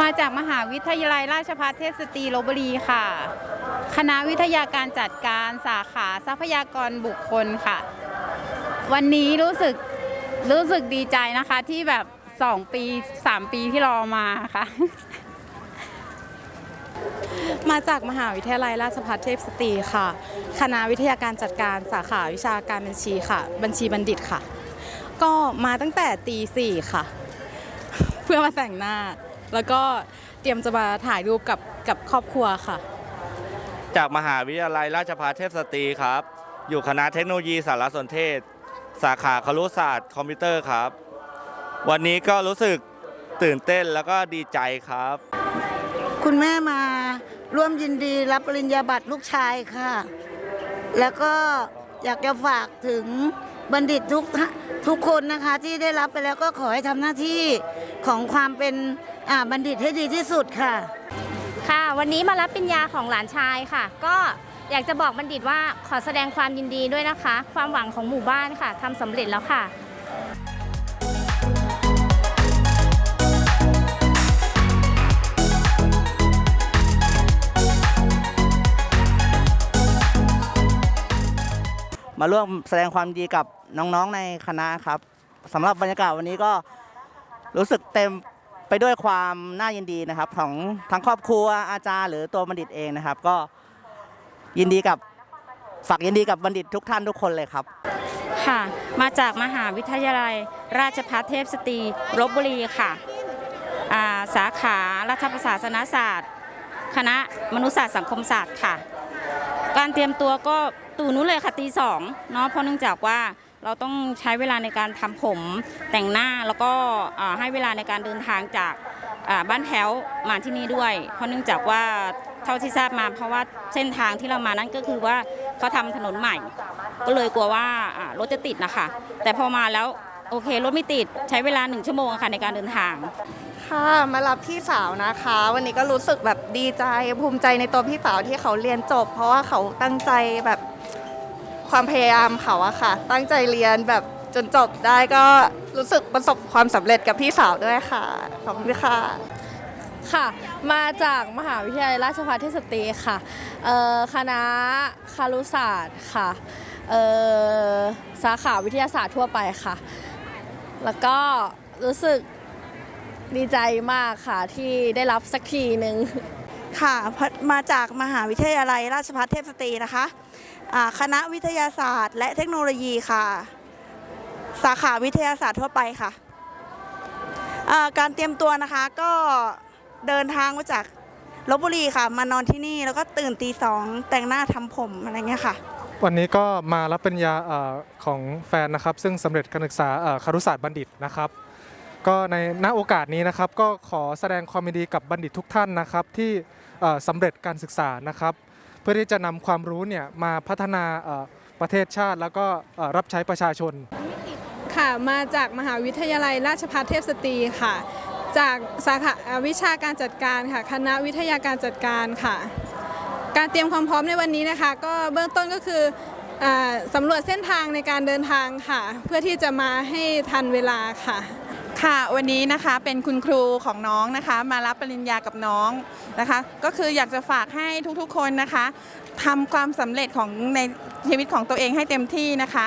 มาจากมหาวิทยาลัยราชภัฏเทพสตรีลบบุรีค่ะ คณะวิทยาการจัดการสาขาทรัพยากรบุคคลค่ะ วันนี้รู้สึกรู้สึกดีใจนะคะที่แบบ 2 ปี 3 ปีที่รอมาค่ะ มาจากมหาวิทยาลัยราชภัฏเทพสตรีค่ะ คณะวิทยาการจัดการสาขาวิชาการบัญชีค่ะ บัญชีบัณฑิตค่ะ ก็มาตั้งแต่ตีสี่ค่ะ เพื่อมาแต่งหน้า แล้วก็เตรียมจะมาถ่ายรูปกับกับครอบครัวค่ะ จากมหาวิทยาลัยราชภัฏเทพสตรีครับ อยู่คณะเทคโนโลยีสารสนเทศ สาขาครุศาสตร์คอมพิวเตอร์ครับ วันนี้ก็รู้สึกตื่นเต้นแล้วก็ดีใจครับ คุณแม่มาร่วมยินดีรับปริญญาบัตรลูกชายค่ะ แล้วก็อยากจะฝากถึง บัณฑิตทุกทุกคนนะคะที่ได้รับไปแล้วก็ขอให้ทำหน้าที่ของความเป็นบัณฑิตให้ดีที่สุดค่ะ ค่ะ วันนี้มารับปริญญาของหลานชายค่ะ ก็อยากจะบอกบัณฑิตว่าขอแสดงความยินดีด้วยนะคะ ความหวังของหมู่บ้านค่ะทำสำเร็จแล้วค่ะ มาร่วมแสดงความดีกับน้องๆในคณะครับสำหรับบรรยากาศวันนี้ก็รู้สึกเต็มไปด้วยความน่ายินดีนะครับของทั้งครอบครัวอาจารย์หรือตัวบัณฑิตเองนะครับ ก็ยินดีกับฝากยินดีกับบัณฑิตทุกท่านทุกคนเลยครับ ค่ะ มาจากมหาวิทยาลัย ราชภัฏเทพสตรีลบบุรีค่ะาสาขารัฐประศาสนศาสตร์ คณะมนุษยศาสตร์สังคมศาสตร์ค่ะ การเตรียมตัวก็ตู่นู้นเลยค่ะตีสองเนาะเพราะเนื่องจากว่าเราต้องใช้เวลาในการทำผมแต่งหน้าแล้วก็ให้เวลาในการเดินทางจากบ้านแถวมาที่นี่ด้วย เพราะเนื่องจากว่าเท่าที่ทราบมา เพราะว่าเส้นทางที่เรามานั้นก็คือว่าเขาทำถนนใหม่ ก็เลยกลัวว่ารถจะติดนะคะ แต่พอมาแล้วโอเครถไม่ติดใช้เวลาหนึ่งชั่วโมงค่ะในการเดินทาง ค่ะ มารับพี่สาวนะคะ วันนี้ก็รู้สึกแบบดีใจภูมิใจในตัวพี่สาวที่เขาเรียนจบ เพราะว่าเขาตั้งใจแบบความพยายามเขาอะค่ะ ตั้งใจเรียนแบบจนจบได้ก็รู้สึกประสบความสำเร็จกับพี่สาวด้วยค่ะขอบคุณค่ะ ค่ะ มาจากมหาวิทยาลัยราชภัฏเทพสตรีค่ะเอ่อคณะคารุศาสตร์ค่ะเอ่อสาขาวิทยาศาสตร์ทั่วไปค่ะ แล้วก็รู้สึก ดีใจมากค่ะที่ได้รับสักทีหนึ่งค่ะพมาจากมหาวิทยาลัยราชภัฏเทพสตรีนะคะอ่าคณะวิทยาศาสตร์ และเทคโนโลยีค่ะ สาขาวิทยาศาสตร์ทั่วไปค่ะอ่าการเตรียมตัวนะคะก็เดินทางมาจากลบบุรีค่ะ มานอนที่นี่แล้วก็ตื่นตีสองแต่งหน้าทำผมอะไรเงี้ยค่ะ วันนี้ก็มารับปริญญาเอ่อของแฟนนะครับ ซึ่งสำเร็จการศึกษาเอ่อคารุศาสตร์บัณฑิตนะครับ ก็ในณโอกาสนี้นะครับก็ขอแสดงความยินดีกับบัณฑิตทุกท่านนะครับที่สำเร็จการศึกษานะครับ เพื่อที่จะนำความรู้เนี่ยมาพัฒนาประเทศชาติ แล้วก็รับใช้ประชาชน ค่ะมาจากมหาวิทยาลัยราชภัฏเทพสตรีค่ะ จากสาขาวิชาการจัดการค่ะ คณะวิทยาการจัดการค่ะ การเตรียมความพร้อมในวันนี้นะคะ ก็เบื้องต้นก็คืออสำรวจเส้นทางในการเดินทางค่ะ เพื่อที่จะมาให้ทันเวลาค่ะ ค่ะ วันนี้นะคะเป็นคุณครูของน้องนะคะ มารับปริญญากับน้องนะคะ ก็คืออยากจะฝากให้ทุกๆคนนะคะทำความสำเร็จของในชีวิตของตัวเองให้เต็มที่นะคะ